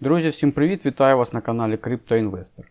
Друзі, всім привіт! Вітаю вас на каналі CryptoInvestor.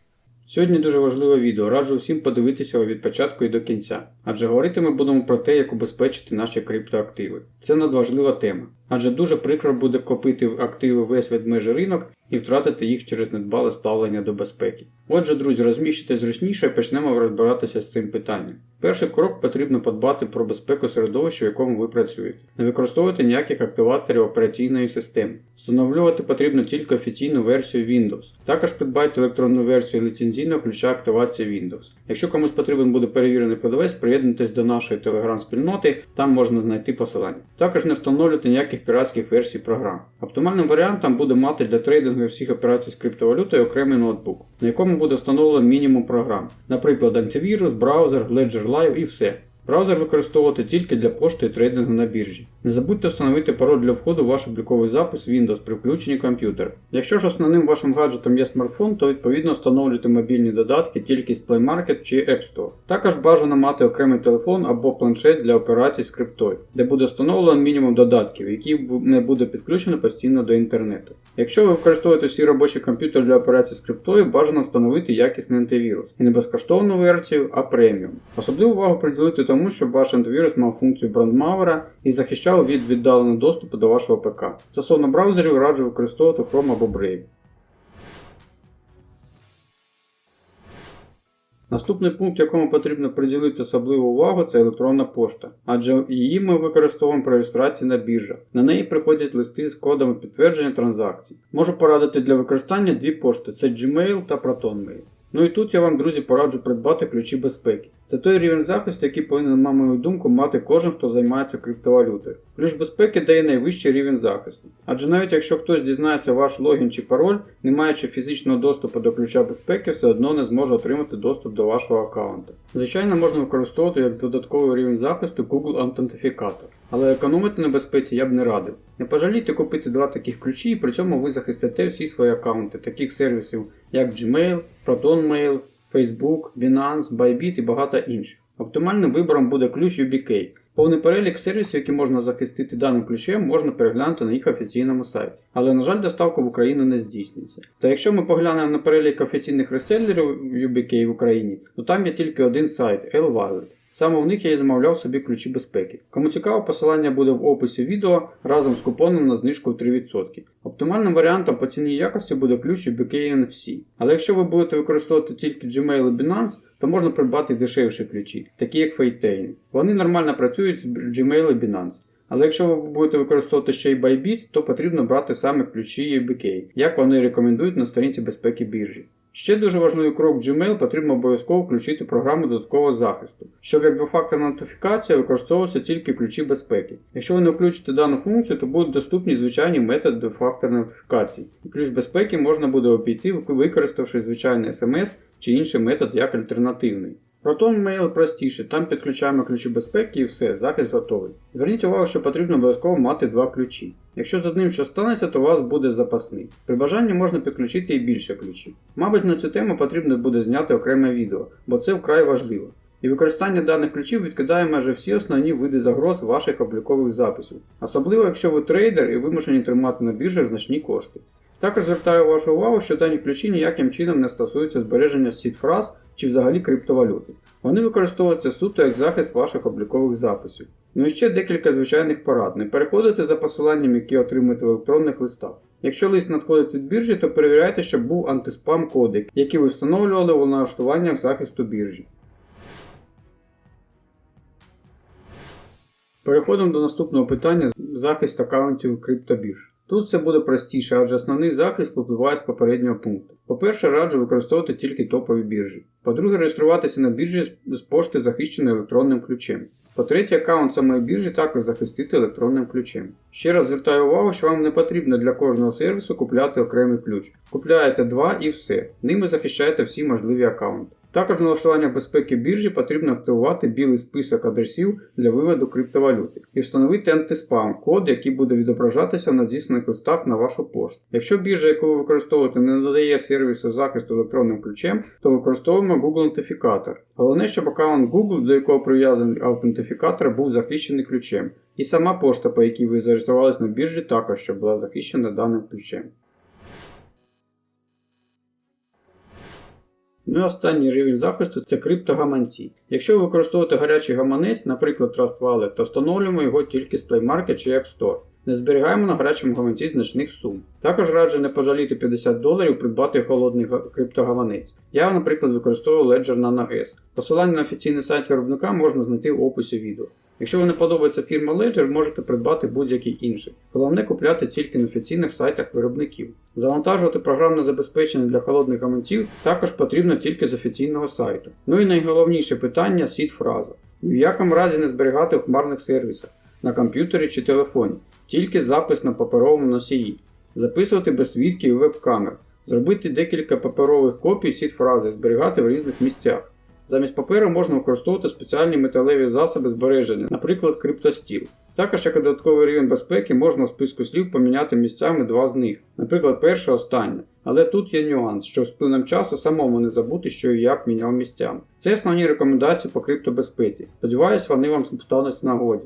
Сьогодні дуже важливе відео. Раджу всім подивитися його від початку і до кінця. Адже говорити ми будемо про те, як убезпечити наші криптоактиви. Це надважлива тема. Адже дуже прикро буде вкопити в активи весь ведмежий ринок і втратити їх через недбале ставлення до безпеки. Отже, друзі, розміщуйте зручніше і почнемо розбиратися з цим питанням. Перший крок потрібно подбати про безпеку середовища, в якому ви працюєте. Не використовувати ніяких активаторів операційної системи. Встановлювати потрібно тільки офіційну версію Windows. Також придбайте електронну версію ліцензійного ключа активації Windows. Якщо комусь потрібен буде перевірений продавець, приєднуйтесь до нашої телеграм-спільноти, там можна знайти посилання. Також не встановлюйте ніяких піратських версій програм. Оптимальним варіантом буде мати для трейдингу всіх операцій з криптовалютою окремий ноутбук, на якому буде встановлено мінімум програм, наприклад, антивірус, браузер, Ledger Live і все. Браузер використовувати тільки для пошти і трейдингу на біржі. Не забудьте встановити пароль для входу в ваш обліковий запис Windows при включенні комп'ютера. Якщо ж основним вашим гаджетом є смартфон, то відповідно встановлюйте мобільні додатки тільки з Play Market чи App Store. Також бажано мати окремий телефон або планшет для операцій з криптою, де буде встановлено мінімум додатків, які не буде підключено постійно до інтернету. Якщо ви використовуєте всі робочі комп'ютери для операцій з криптою, бажано встановити якісний антивірус і не безкоштовну версію, а преміум. Особливу увагу приділити тому, щоб ваш антивірус мав функцію брандмауера і захищав від віддаленого доступу до вашого ПК. Стосовно браузерів раджу використовувати Chrome або Brave. Наступний пункт, якому потрібно приділити особливу увагу, це електронна пошта, адже її ми використовуємо при реєстрації на біржах. На неї приходять листи з кодами підтвердження транзакцій. Можу порадити для використання дві пошти: це Gmail та ProtonMail. Ну і тут я вам, друзі, пораджу придбати ключі безпеки. Це той рівень захисту, який повинен, на мою думку, мати кожен, хто займається криптовалютою. Ключ безпеки дає найвищий рівень захисту. Адже навіть якщо хтось дізнається ваш логін чи пароль, не маючи фізичного доступу до ключа безпеки, все одно не зможе отримати доступ до вашого аккаунту. Звичайно, можна використовувати як додатковий рівень захисту Google Authenticator. Але економити на безпеці я б не радив. Не пожалійте купити два таких ключі, і при цьому ви захистите всі свої аккаунти, таких сервісів як Gmail, ProtonMail, Facebook, Binance, Bybit і багато інших. Оптимальним вибором буде ключ UBK. Повний перелік сервісів, які можна захистити даним ключем, можна переглянути на їх офіційному сайті. Але, на жаль, доставка в Україну не здійснюється. Та якщо ми поглянемо на перелік офіційних реселерів UBK в Україні, то там є тільки один сайт L-Wallet. Саме в них я і замовляв собі ключі безпеки. Кому цікаво, посилання буде в описі відео разом з купоном на знижку в 3%. Оптимальним варіантом по ціні якості буде ключ UBK NFC. Але якщо ви будете використовувати тільки Gmail і Binance, то можна придбати дешевші ключі, такі як Feitain. Вони нормально працюють з Gmail і Binance. Але якщо ви будете використовувати ще й Bybit, то потрібно брати саме ключі UBK, як вони рекомендують на сторінці безпеки біржі. Ще дуже важливий крок в Gmail потрібно обов'язково включити програму додаткового захисту, щоб як двофакторна нотифікація використовувалися тільки ключі безпеки. Якщо ви не включите дану функцію, то будуть доступні звичайні методи двофакторної нотифікації. І ключ безпеки можна буде обійти, використавши звичайний SMS чи інший метод як альтернативний. Proton Mail простіше, там підключаємо ключі безпеки і все, захист готовий. Зверніть увагу, що потрібно обов'язково мати два ключі. Якщо з одним що станеться, то у вас буде запасний. При бажанні можна підключити і більше ключів. Мабуть, на цю тему потрібно буде зняти окреме відео, бо це вкрай важливо. І використання даних ключів відкидає майже всі основні види загроз ваших облікових записів, особливо якщо ви трейдер і вимушені тримати на біржах значні кошти. Також звертаю вашу увагу, що дані ключі ніяким чином не стосуються збереження сіт-фраз чи взагалі криптовалюти. Вони використовуються суто як захист ваших облікових записів. Ну і ще декілька звичайних порад. Не переходите за посиланням, які отримуєте в електронних листах. Якщо лист надходить від біржі, то перевіряйте, щоб був антиспам кодик, який ви встановлювали у налаштуваннях захисту біржі. Переходимо до наступного питання захист аккаунтів криптобірж. Тут все буде простіше, адже основний захист випливає з попереднього пункту. По-перше, раджу використовувати тільки топові біржі. По-друге, реєструватися на біржі з пошти захищеною електронним ключем. По-третє, аккаунт самої біржі також захистити електронним ключем. Ще раз звертаю увагу, що вам не потрібно для кожного сервісу купляти окремий ключ. Купляєте два і все. Ними захищаєте всі можливі аккаунти. Також в налаштуваннях безпеки біржі потрібно активувати білий список адресів для виводу криптовалюти і встановити антиспам код, який буде відображатися в надісланих листах на вашу пошту. Якщо біржа, яку ви використовуєте, не надає сервісу захисту електронним ключем, то використовуємо Google Аутентифікатор. Головне, щоб аккаунт Google, до якого прив'язаний аутентифікатор, був захищений ключем. І сама пошта, по якій ви зареєструвалися на біржі, також щоб була захищена даним ключем. Ну і останній рівень захисту це криптогаманці. Якщо ви використовуєте гарячий гаманець, наприклад Trust Wallet, то встановлюємо його тільки з Play Market чи App Store. Не зберігаємо на гарячому гаманці значних сум. Також раджу не пожаліти 50 доларів придбати холодний криптогаманець. Я, наприклад, використовую Ledger Nano S. Посилання на офіційний сайт виробника можна знайти в описі відео. Якщо вам не подобається фірма Ledger, можете придбати будь-який інший. Головне купляти тільки на офіційних сайтах виробників. Завантажувати програмне забезпечення для холодних гаманців також потрібно тільки з офіційного сайту. Ну і найголовніше питання сід фраза. Ні в якому разі не зберігати в хмарних сервісах на комп'ютері чи телефоні, тільки запис на паперовому носії, записувати без свідків і веб-камер, зробити декілька паперових копій сід фрази зберігати в різних місцях. Замість паперу можна використовувати спеціальні металеві засоби збереження, наприклад, криптостіл. Також як додатковий рівень безпеки можна в списку слів поміняти місцями два з них, наприклад, перше останнє. Але тут є нюанс, що з плином часу самому не забути, що і як міняв місцями. Це основні рекомендації по криптобезпеці. Сподіваюсь, вони вам стануть в нагоді.